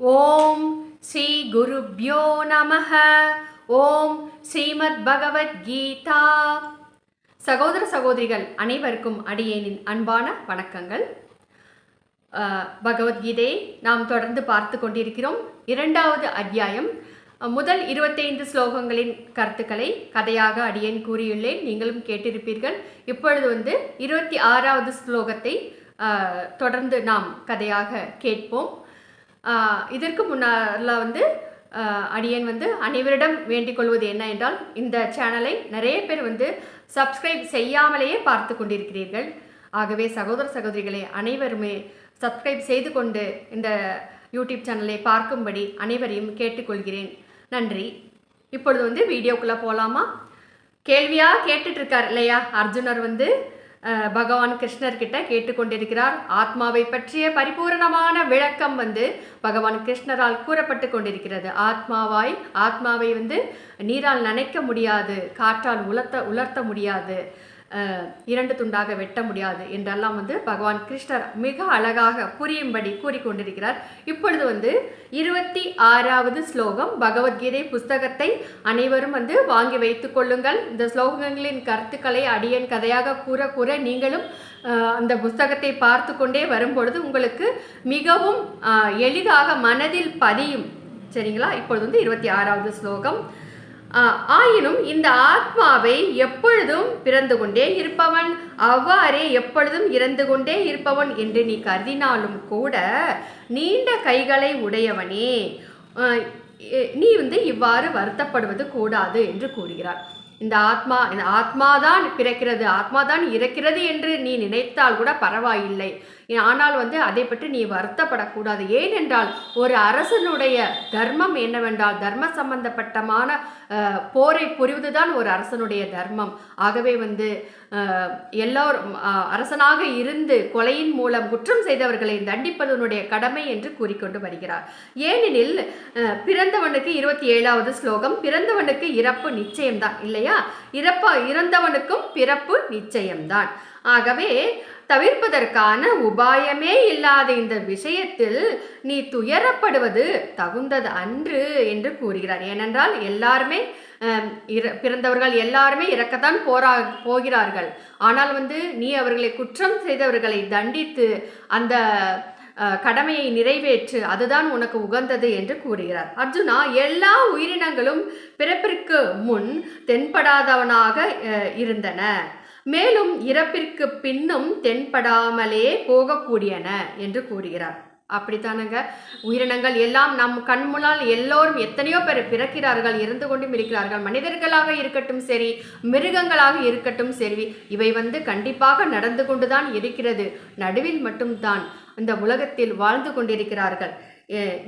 ஓம் ஸ்ரீ குருப்யோ நமः ஓம் ஸ்ரீமத் பகவத்கீதா சகோதர சகோதரிகள் அனைவருக்கும் அடியேனின் அன்பான வணக்கங்கள். பகவத்கீதையை நாம் தொடர்ந்து பார்த்து கொண்டிருக்கிறோம். இரண்டாவது அத்தியாயம். முதல் இருபத்தைந்து ஸ்லோகங்களின் கருத்துக்களை கதையாக அடியேன் கூறியுள்ளேன். நீங்களும் கேட்டிருப்பீர்கள். இப்பொழுது வந்து இருபத்தி ஆறாவது ஸ்லோகத்தை தொடர்ந்து நாம் கதையாக கேட்போம். இதற்கு முன்னால் வந்து அடியன் அடியேன் வந்து அனைவரிடம் வேண்டிக் கொள்வது என்ன என்றால் இந்த சேனலை நிறைய பேர் வந்து சப்ஸ்கிரைப் செய்யாமலேயே பார்த்து கொண்டிருக்கிறீர்கள். ஆகவே சகோதர சகோதரிகளே அனைவருமே சப்ஸ்கிரைப் செய்து கொண்டு இந்த யூடியூப் சேனலை பார்க்கும்படி அனைவரையும் கேட்டுக்கொள்கிறேன் நன்றி. இப்பொழுது வந்து வீடியோக்குள்ளே போகலாமா கேள்வியாக கேட்டுட்ருக்கார் இல்லையா? அர்ஜுனர் வந்து பகவான் கிருஷ்ணர்கிட்ட கேட்டுக்கொண்டிருக்கிறார். ஆத்மாவை பற்றிய பரிபூரணமான விளக்கம் வந்து பகவான் கிருஷ்ணரால் கூறப்பட்டு கொண்டிருக்கிறது. ஆத்மாவாய் ஆத்மாவை வந்து நீரால் நனைக்க முடியாது காற்றால் உலர்த்த உலர்த்த முடியாது. இரண்டு துண்டாக வெட்ட முடியாது என்றெல்லாம் வந்து பகவான் கிருஷ்ணர் மிக அழகாக புரியும்படி கூறிக்கொண்டிருக்கிறார். இப்பொழுது வந்து இருபத்தி ஆறாவது ஸ்லோகம் பகவத்கீதை புஸ்தகத்தை அனைவரும் வந்து வாங்கி வைத்துக் கொள்ளுங்கள். இந்த ஸ்லோகங்களின் கருத்துக்களை அடியன் கதையாக கூற கூற நீங்களும் அந்த புஸ்தகத்தை பார்த்து கொண்டே வரும்பொழுது உங்களுக்கு மிகவும் எளிதாக மனதில் பதியும். சரிங்களா? இப்பொழுது வந்து இருபத்தி ஆறாவது ஸ்லோகம். ஆயினும் இந்த ஆத்மாவை எப்பொழுதும் பிறந்து கொண்டே இருப்பவன் அவ்வாறே எப்பொழுதும் இறந்து கொண்டே இருப்பவன் என்று நீ கருதினாலும் கூட நீண்ட கைகளை உடையவனே. நீ வந்து இவ்வாறு வருத்தப்படுவது கூடாது என்று கூறுகிறார். இந்த ஆத்மா இந்த ஆத்மாதான் பிறக்கிறது ஆத்மாதான் இறக்கிறது என்று நீ நினைத்தால் கூட பரவாயில்லை. ஆனால் வந்து அதை பற்றி நீ வருத்தப்படக்கூடாது. ஏனென்றால் ஒரு அரசனுடைய தர்மம் என்னவென்றால் தர்ம சம்பந்தப்பட்டமான போரை புரிவதுதான் ஒரு அரசனுடைய தர்மம். ஆகவே வந்து எல்லோரும் அரசனாக இருந்து கொலையின் மூலம் குற்றம் செய்தவர்களை தண்டிப்பதனுடைய கடமை என்று கூறிக்கொண்டு வருகிறார். ஏனெனில் பிறந்தவனுக்கு இருபத்தி ஏழாவது ஸ்லோகம் பிறந்தவனுக்கு இறப்பு நிச்சயம்தான் இல்லையா? இறப்ப இறந்தவனுக்கும் பிறப்பு நிச்சயம்தான். ஆகவே தவிர்ப்பதற்கான உபாயமே இல்லாத இந்த விஷயத்தில் நீ துயரப்படுவது தகுந்தது அன்று என்று கூறுகிறார். ஏனென்றால் எல்லாருமே இற- பிறந்தவர்கள் எல்லாருமே இறக்கத்தான் போரா போகிறார்கள். ஆனால் வந்து நீ அவர்களை குற்றம் செய்தவர்களை தண்டித்து அந்த கடமையை நிறைவேற்று அதுதான் உனக்கு உகந்தது என்று கூறுகிறார். அர்ஜுனா எல்லா உயிரினங்களும் பிறப்பிற்கு முன் தென்படாதவனாக இருந்தன. மேலும் இறப்பிற்கு பின்னும் தென்படாமலே போகக்கூடியன என்று கூறுகிறார். அப்படித்தானுங்க? உயிரினங்கள் எல்லாம் நம் கண் முன்னால் எல்லோரும் எத்தனையோ பேர் பிறக்கிறார்கள் இறந்து கொண்டும் இருக்கிறார்கள். மனிதர்களாக இருக்கட்டும் சரி மிருகங்களாக இருக்கட்டும் சரி இவை வந்து கண்டிப்பாக நடந்து கொண்டுதான் இருக்கிறது. நடுவில் மட்டும்தான் இந்த உலகத்தில் வாழ்ந்து கொண்டிருக்கிறார்கள்.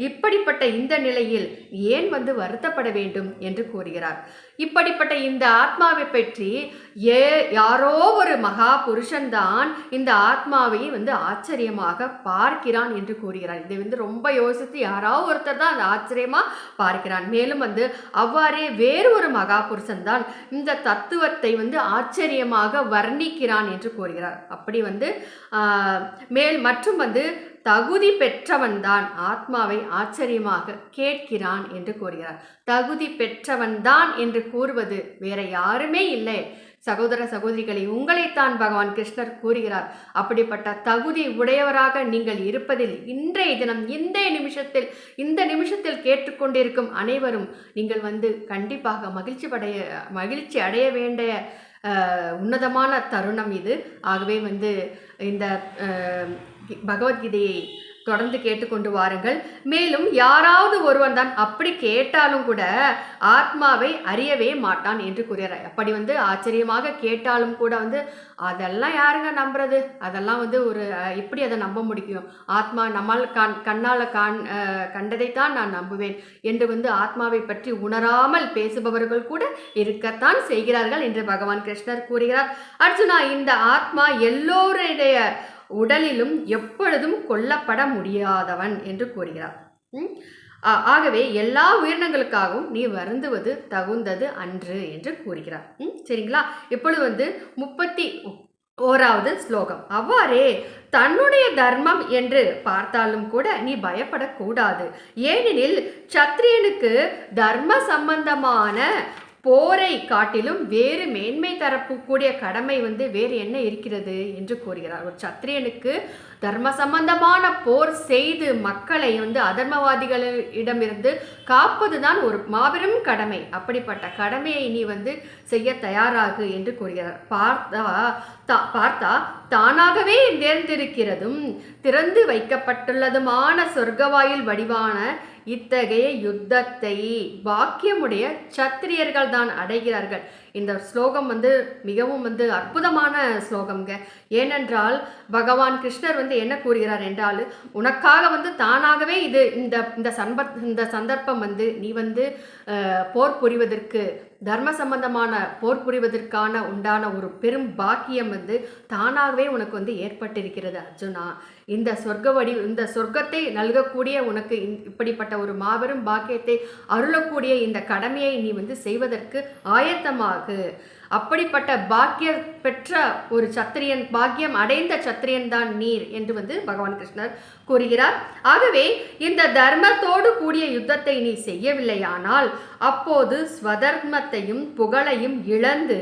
இப்படிப்பட்ட இந்த நிலையில் ஏன் வந்து வருத்தப்பட வேண்டும் என்று கூறுகிறார். இப்படிப்பட்ட இந்த ஆத்மாவை பற்றி ஏ யாரோ ஒரு மகா புருஷன்தான் இந்த ஆத்மாவை வந்து ஆச்சரியமாக பார்க்கிறான் என்று கூறுகிறார். இதை வந்து ரொம்ப யோசித்து யாராவது ஒருத்தர் தான் அந்த ஆச்சரியமாக பார்க்கிறான். மேலும் வந்து அவ்வாறே வேறு ஒரு மகா புருஷன் தான் இந்த தத்துவத்தை வந்து ஆச்சரியமாக வர்ணிக்கிறான் என்று கூறுகிறார். அப்படி வந்து மேல் மற்றும் வந்து தகுதி பெற்றவன்தான் ஆத்மாவை ஆச்சரியமாக கேட்கிறான் என்று கூறுகிறார். தகுதி பெற்றவன்தான் என்று கூறுவது வேற யாருமே இல்லை. சகோதர சகோதரிகளை உங்களைத்தான் பகவான் கிருஷ்ணர் கூறுகிறார். அப்படிப்பட்ட தகுதி உடையவராக நீங்கள் இருப்பதில் இன்றைய தினம் இந்த நிமிஷத்தில் இந்த நிமிஷத்தில் கேட்டுக்கொண்டிருக்கும் அனைவரும் நீங்கள் வந்து கண்டிப்பாக மகிழ்ச்சி அடைய மகிழ்ச்சி அடைய வேண்டிய உன்னதமான தருணம் இது. ஆகவே வந்து இந்த பகவத்கீதையை தொடர்ந்து கேட்டுக்கொண்டு வாருங்கள். மேலும் யாராவது ஒருவன் தான் அப்படி கேட்டாலும் கூட ஆத்மாவை அறியவே மாட்டான் என்று கூறுகிறார். அப்படி வந்து ஆச்சரியமாக கேட்டாலும் கூட வந்து அதெல்லாம் யாருங்க நம்புறது? அதெல்லாம் வந்து ஒரு எப்படி அதை நம்ப முடியும்? ஆத்மா நம்மால் கண் கண்ணால் காண் கண்டதைத்தான் நான் நம்புவேன் என்று வந்து ஆத்மாவை பற்றி உணராமல் பேசுபவர்கள் கூட இருக்கத்தான் செய்கிறார்கள் என்று பகவான் கிருஷ்ணர் கூறுகிறார். அர்ஜுனா இந்த ஆத்மா எல்லோருடைய உடலிலும் எப்பொழுதும் கொல்லப்பட முடியாதவன் என்று கூறுகிறார். ம்? ஆகவே எல்லா உயிரினங்களுக்காகவும் நீ வருந்துவது தகுந்தது அன்று என்று கூறுகிறார். ம்? சரிங்களா? இப்பொழுது வந்து முப்பத்தி ஓராவது ஸ்லோகம். அவ்வாறே தன்னுடைய தர்மம் என்று பார்த்தாலும் கூட நீ பயப்படக்கூடாது. ஏனெனில் சத்திரியனுக்கு தர்ம சம்பந்தமான போரை காட்டிலும் வேறு மேன்மை தரக்கூடிய கடமை வந்து வேறு என்ன இருக்கிறது என்று கூறுகிறார். ஒரு சத்திரியனுக்கு தர்ம சம்பந்தமான போர் செய்து மக்களை வந்து அதர்மவாதிகளிடமிருந்து காப்பதுதான் ஒரு மாபெரும் கடமை. அப்படிப்பட்ட கடமையை நீ வந்து செய்ய தயாராகு என்று கூறுகிறார். பார்த்தா தா பார்த்தா தானாகவே நேர்ந்திருக்கிறதும் திறந்து வைக்கப்பட்டுள்ளதுமான சொர்க்கவாயில் வடிவான இத்தகைய யுத்தத்தை பாக்கியமுடைய சத்திரியர்கள் தான் அடைகிறார்கள். இந்த ஸ்லோகம் வந்து மிகவும் வந்து அற்புதமான ஸ்லோகம்ங்க. ஏனென்றால் பகவான் கிருஷ்ணர் வந்து என்ன கூறுகிறார் என்றால் உனக்காக வந்து தானாகவே இது இந்த இந்த சன்ப இந்த சந்தர்ப்பம் வந்து நீ வந்து போர் புரிவதற்கு தர்ம சம்பந்தமான போர் புரிவதற்கான உண்டான ஒரு பெரும் பாக்கியம் வந்து தானாகவே உனக்கு வந்து ஏற்பட்டிருக்கிறது அர்ஜுனா. இந்த சொர்க்க வடி இந்த சொர்க்கத்தை நல்கக்கூடிய உனக்கு இப்படிப்பட்ட ஒரு மாபெரும் பாக்கியத்தை அருளக்கூடிய இந்த கடமையை நீ வந்து செய்வதற்கு ஆயத்தமாக அப்படிப்பட்ட பாக்கிய பெற்ற ஒரு சத்திரியன் பாக்கியம் அடைந்த சத்திரியன் தான் நீர் என்று வந்து பகவான் கிருஷ்ணர் கூறுகிறார். ஆகவே இந்த தர்மத்தோடு கூடிய யுத்தத்தை நீ செய்யவில்லையானால் அப்போது ஸ்வதர்மத்தையும் புகழையும் இழந்து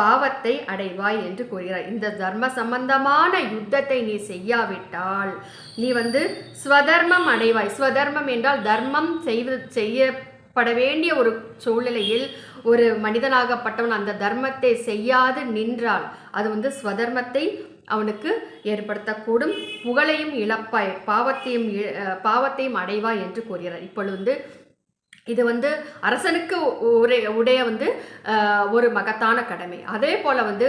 பாவத்தை அடைவாய் என்று கூறுகிறார். இந்த தர்ம சம்பந்தமான யுத்தத்தை நீ செய்யாவிட்டால் நீ வந்து ஸ்வதர்மம் அடைவாய். ஸ்வதர்மம் என்றால் தர்மம் செய்வது செய்ய பட வேண்டிய ஒரு சூழ்நிலையில் ஒரு மனிதனாகப்பட்டவன் அந்த தர்மத்தை செய்யாது நின்றால் அது வந்து ஸ்வதர்மத்தை அவனுக்கு ஏற்படுத்தக்கூடும். புகழையும் இழப்பாய் பாவத்தையும் இ- அஹ் பாவத்தையும் அடைவாய் என்று கூறுகிறார். இப்பொழுது வந்து இது வந்து அரசனுக்கு உரை உடைய வந்து ஒரு மகத்தான கடமை. அதே போல வந்து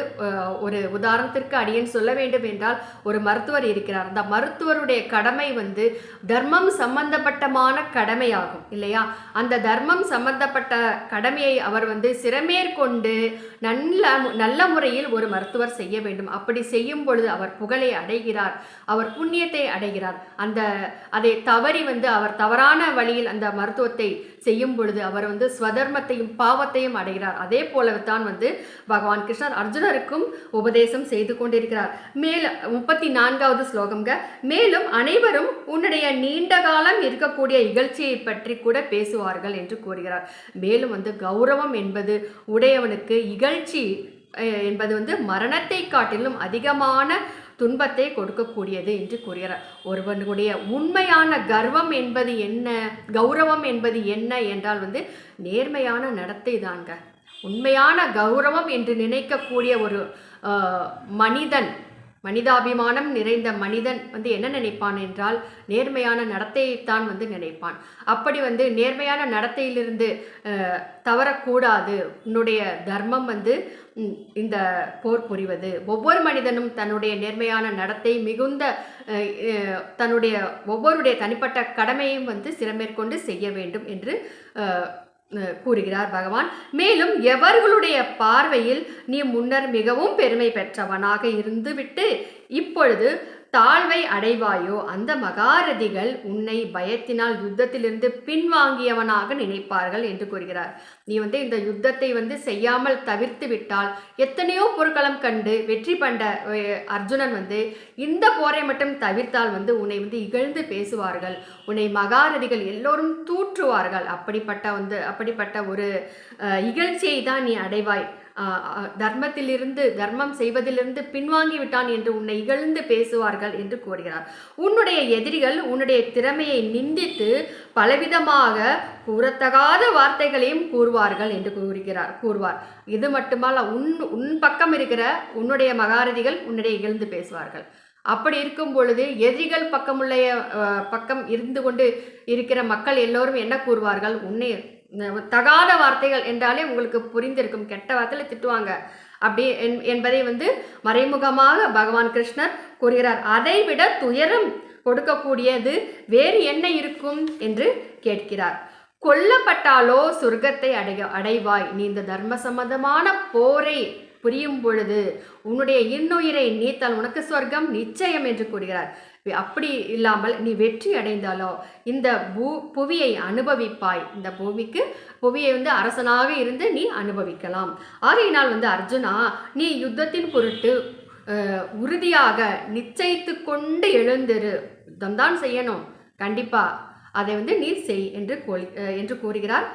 ஒரு உதாரணத்திற்கு அடியேன் சொல்ல வேண்டும் என்றால் ஒரு மருத்துவர் இருக்கிறார். அந்த மருத்துவருடைய கடமை வந்து தர்மம் சம்பந்தப்பட்டமான கடமையாகும் இல்லையா? அந்த தர்மம் சம்பந்தப்பட்ட கடமையை அவர் வந்து சிறமேற்கொண்டு நல்ல நல்ல முறையில் ஒரு மருத்துவர் செய்ய வேண்டும். அப்படி செய்யும் பொழுது அவர் புகழை அடைகிறார். அவர் புண்ணியத்தை அடைகிறார். அந்த அதை தவறி வந்து அவர் தவறான வழியில் அந்த மருத்துவத்தை செய்யும் பொழுது அவர் வந்து ஸ்வதர்மத்தையும் பாவத்தையும் அடைகிறார். அதே தான் வந்து பகவான் கிருஷ்ணர் அர்ஜுனருக்கும் உபதேசம் செய்து கொண்டிருக்கிறார். மேலும் முப்பத்தி நான்காவது ஸ்லோகம்ங்க. மேலும் அனைவரும் உன்னுடைய நீண்ட காலம் இருக்கக்கூடிய இகழ்ச்சியை பற்றி கூட பேசுவார்கள் என்று கூறுகிறார். மேலும் வந்து கௌரவம் என்பது உடையவனுக்கு இகழ்ச்சி என்பது வந்து மரணத்தை காட்டிலும் அதிகமான துன்பத்தை கொடுக்கக்கூடியது என்று கூறுகிறார். ஒருவனுடைய உண்மையான கர்வம் என்பது என்ன கௌரவம் என்பது என்ன என்றால் வந்து நேர்மையான நடத்தை தாங்க உண்மையான கௌரவம் என்று நினைக்கக்கூடிய ஒரு மனிதன் மனிதாபிமானம் நிறைந்த மனிதன் வந்து என்ன நினைப்பான் என்றால் நேர்மையான நடத்தையைத்தான் வந்து நினைப்பான். அப்படி வந்து நேர்மையான நடத்தையிலிருந்து தவறக்கூடாது. உன்னுடைய தர்மம் வந்து இந்த போர் புரிவது. ஒவ்வொரு மனிதனும் தன்னுடைய நேர்மையான நடத்தை மிகுந்த தன்னுடைய ஒவ்வொருடைய தனிப்பட்ட கடமையும் வந்து சிறமேற்கொண்டு செய்ய வேண்டும் என்று கூறுகிறார் பகவான். மேலும் எவர்களுடைய பார்வையில் நீ முன்னர் மிகவும் பெருமை பெற்றவனாக இருந்துவிட்டு இப்பொழுது தாழ்வை அடைவாயோ? அந்த மகாரதிகள் உன்னை பயத்தினால் யுத்தத்திலிருந்து பின்வாங்கியவனாக நினைப்பார்கள் என்று கூறுகிறார். நீ வந்து இந்த யுத்தத்தை வந்து செய்யாமல் தவிர்த்து விட்டால் எத்தனையோ போர்க்களம் கண்டு வெற்றி கண்ட அர்ஜுனன் வந்து இந்த போரை மட்டும் தவிர்த்தால் வந்து உன்னை வந்து இகழ்ந்து பேசுவார்கள். உன்னை மகாரதிகள் எல்லோரும் தூற்றுவார்கள். அப்படிப்பட்ட வந்து அப்படிப்பட்ட ஒரு இகழ்ச்சியை தான் நீ அடைவாய். தர்மத்திலிருந்து தர்மம் செய்வதிலிருந்து பின்வாங்கி விட்டான் என்று உன்னை இகழ்ந்து பேசுவார்கள் என்று கூறுகிறார். உன்னுடைய எதிரிகள் உன்னுடைய திறமையை நிந்தித்து பலவிதமாக கூறத்தகாத வார்த்தைகளையும் கூறுவார்கள் என்று கூறுகிறார் கூறுவார். இது மட்டுமல்ல உன் உன் பக்கம் இருக்கிற உன்னுடைய மகாரதிகள் உன்னுடைய இகழ்ந்து பேசுவார்கள். அப்படி இருக்கும் பொழுது எதிரிகள் பக்கமுள்ள பக்கம் இருந்து கொண்டு இருக்கிற மக்கள் எல்லோரும் என்ன கூறுவார்கள்? உன்னை தகாத வார்த்தைகள் என்றாலே உங்களுக்கு புரிந்திருக்கும். கெட்ட வார்த்தையில் திட்டுவாங்க. அப்படி என்- என்பதை வந்து மறைமுகமாக பகவான் கிருஷ்ணர் கூறுகிறார். அதைவிட துயரம் கொடுக்கக்கூடியது வேறு என்ன இருக்கும்? என்று கேட்கிறார். கொல்லப்பட்டாலோ சொர்க்கத்தை அடைய அடைவாய். நீ இந்த தர்ம சம்பந்தமான போரை புரியும் பொழுது உன்னுடைய இன்னுயிரை நீத்தால் உனக்கு சொர்க்கம் நிச்சயம் என்று கூறுகிறார். அப்படி இல்லாமல் நீ வெற்றி அடைந்தாலோ இந்த பூ புவியை அனுபவிப்பாய். இந்த பூமிக்கு புவியை வந்து அரசனாக இருந்து நீ அனுபவிக்கலாம். ஆகையினால் வந்து அர்ஜுனா நீ யுத்தத்தின் பொருட்டு உறுதியாக நிச்சயித்து கொண்டு எழுந்திரு. யுத்தம்தான் செய்யணும். கண்டிப்பாக அதை வந்து நீ செய் என்று கோரி என்று கூறுகிறார்.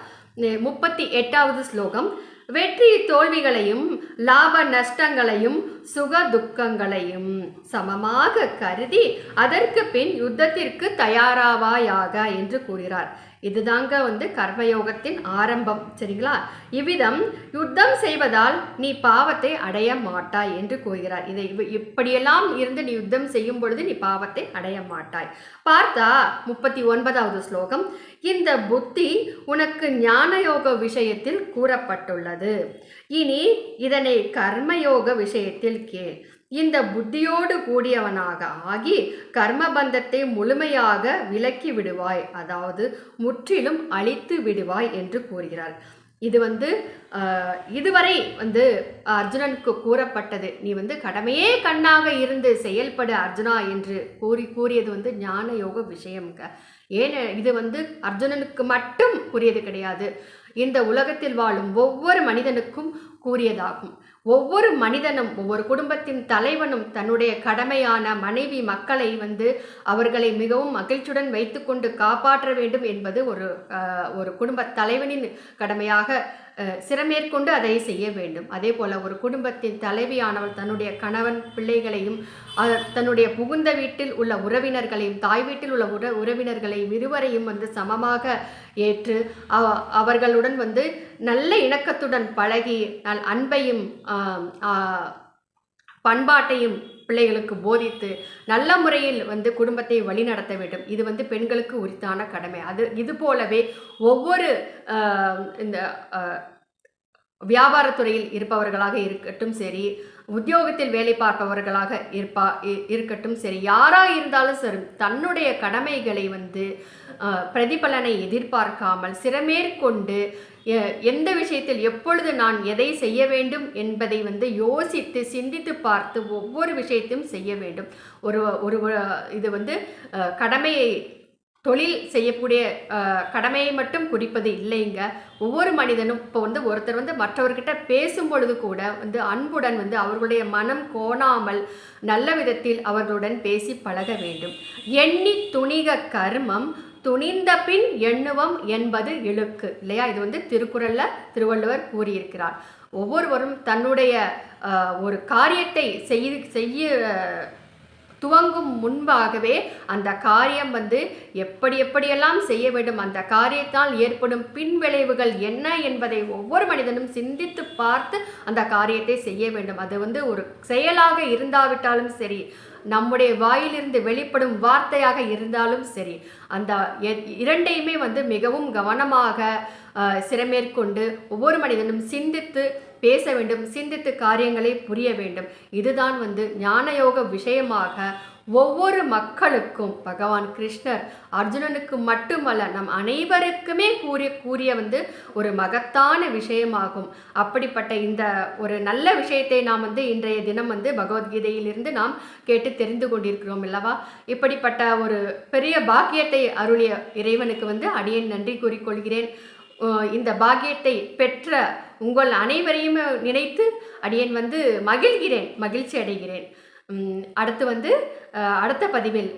முப்பத்தி எட்டாவது ஸ்லோகம். வெற்றி தோல்விகளையும் லாப நஷ்டங்களையும் சுக துக்கங்களையும் சமமாக கருதி அதற்கு பின் யுத்தத்திற்கு தயாராவாயாக என்று கூறுகிறார். இதுதாங்க வந்து கர்மயோகத்தின் ஆரம்பம் சரிங்களா? இவ்விதம் யுத்தம் செய்வதால் நீ பாவத்தை அடைய மாட்டாய் என்று கூறுகிறார். இதை இவ்- இப்படியெல்லாம் இருந்து நீ யுத்தம் செய்யும் பொழுது நீ பாவத்தை அடைய மாட்டாய். பார்த்தா முப்பத்தி ஒன்பதாவது ஸ்லோகம் இந்த புத்தி உனக்கு ஞானயோக விஷயத்தில் கூறப்பட்டுள்ளது. இனி இதனை கர்மயோக விஷயத்தில் கேள். இந்த புத்தியோடு கூடியவனாக ஆகி கர்மபந்தத்தை முழுமையாக விலக்கி விடுவாய். அதாவது முற்றிலும் அழித்து விடுவாய் என்று கூறுகிறார். இது வந்து இதுவரை வந்து அர்ஜுனனுக்கு கூறப்பட்டது. நீ வந்து கடமையே கண்ணாக இருந்து செயல்படு அர்ஜுனா என்று கூறி கூறியது வந்து ஞான யோக விஷயம்ங்க ஏன் இது வந்து அர்ஜுனனுக்கு மட்டும் கூறியது கிடையாது. இந்த உலகத்தில் வாழும் ஒவ்வொரு மனிதனுக்கும் கூறியதாகும். ஒவ்வொரு மனிதனும் ஒவ்வொரு குடும்பத்தின் தலைவனும் தன்னுடைய கடமையான மனைவி மக்களை வந்து அவர்களை மிகவும் மகிழ்ச்சியுடன் வைத்துக்கொண்டு காப்பாற்ற வேண்டும் என்பது ஒரு ஒரு குடும்ப தலைவனின் கடமையாக சிறமேற்கொண்டு அதை செய்ய வேண்டும். அதே போல் ஒரு குடும்பத்தின் தலைவியானவள் தன்னுடைய கணவன் பிள்ளைகளையும் தன்னுடைய புகுந்த வீட்டில் உள்ள உறவினர்களையும் தாய் வீட்டில் உள்ள உற உறவினர்களையும் இருவரையும் வந்து சமமாக ஏற்று அவ- அவர்களுடன் வந்து நல்ல இணக்கத்துடன் பழகி நல் அன்பையும் பண்பாட்டையும் பிள்ளைகளுக்கு போதித்து நல்ல முறையில் வந்து குடும்பத்தை வழிநடத்த வேண்டும். இது வந்து பெண்களுக்கு உரித்தான கடமை. அது இது போலவே ஒவ்வொரு இந்த வியாபாரத்துறையில் இருப்பவர்களாக இருக்கட்டும் சரி உத்தியோகத்தில் வேலை பார்ப்பவர்களாக இருப்பா இ- இருக்கட்டும் சரி. யாராக இருந்தாலும் சரி தன்னுடைய கடமைகளை வந்து பிரதிபலனை எதிர்பார்க்காமல் சிறமேற்கொண்டு எ- எந்த விஷயத்தில் எப்பொழுது நான் எதை செய்ய வேண்டும் என்பதை வந்து யோசித்து சிந்தித்து பார்த்து ஒவ்வொரு விஷயத்தையும் செய்ய வேண்டும். ஒரு ஒரு இது வந்து கடமையை தொழில் செய்யக்கூடிய கடமையை மட்டும் குறிப்பது இல்லைங்க. ஒவ்வொரு மனிதனும் இப்போ வந்து ஒருத்தர் வந்து மற்றவர்கிட்ட பேசும் பொழுது கூட வந்து அன்புடன் வந்து அவர்களுடைய மனம் கோணாமல் நல்ல விதத்தில் அவர்களுடன் பேசி பழக வேண்டும். எண்ணி துணிக கர்மம் துணிந்த பின் எண்ணுவம் என்பது இழுக்கு இல்லையா? இது வந்து திருக்குறளில் திருவள்ளுவர் கூறியிருக்கிறார். ஒவ்வொருவரும் தன்னுடைய ஒரு காரியத்தை செய்ய செய்ய துவங்கும் முன்பாகவே அந்த காரியம் வந்து எப்படி எப்படியெல்லாம் செய்ய வேண்டும் அந்த காரியத்தால் ஏற்படும் பின்விளைவுகள் என்ன என்பதை ஒவ்வொரு மனிதனும் சிந்தித்து பார்த்து அந்த காரியத்தை செய்ய வேண்டும். அது வந்து ஒரு செயலாக இருந்தாவிட்டாலும் சரி நம்முடைய வாயிலிருந்து வெளிப்படும் வார்த்தையாக இருந்தாலும் சரி அந்த எ- இரண்டையுமே வந்து மிகவும் கவனமாக அஹ், சிரமேற்கொண்டு ஒவ்வொரு மனிதனும் சிந்தித்து பேச வேண்டும் சிந்தித்து காரியங்களை புரிய வேண்டும். இதுதான் வந்து ஞானயோக விஷயமாக ஒவ்வொரு மக்களுக்கும் பகவான் கிருஷ்ணர் அர்ஜுனனுக்கு மட்டுமல்ல நம் அனைவருக்குமே கூறிய கூறிய வந்து ஒரு மகத்தான விஷயமாகும். அப்படிப்பட்ட இந்த ஒரு நல்ல விஷயத்தை நாம் வந்து இன்றைய தினம் வந்து பகவத்கீதையிலிருந்து நாம் கேட்டு தெரிந்து கொண்டிருக்கிறோம் அல்லவா? இப்படிப்பட்ட ஒரு பெரிய பாக்கியத்தை அருளிய இறைவனுக்கு வந்து அடியேன் நன்றி கூறிக்கொள்கிறேன். இந்த பாக்கியத்தை பெற்ற உங்கள் அனைவரையும் நினைத்து அடியேன் வந்து மகிழ்கிறேன் மகிழ்ச்சி அடைகிறேன். அடுத்து வந்து அடுத்த பதிவில்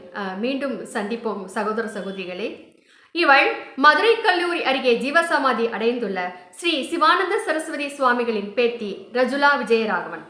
மீண்டும் சந்திப்போம் சகோதர சகோதரிகளே. இவள் மதுரை கல்லூரி அருகே ஜீவசமாதி அடைந்துள்ள ஸ்ரீ சிவானந்த சரஸ்வதி சுவாமிகளின் பேத்தி ரஜுலா விஜயராகவன்.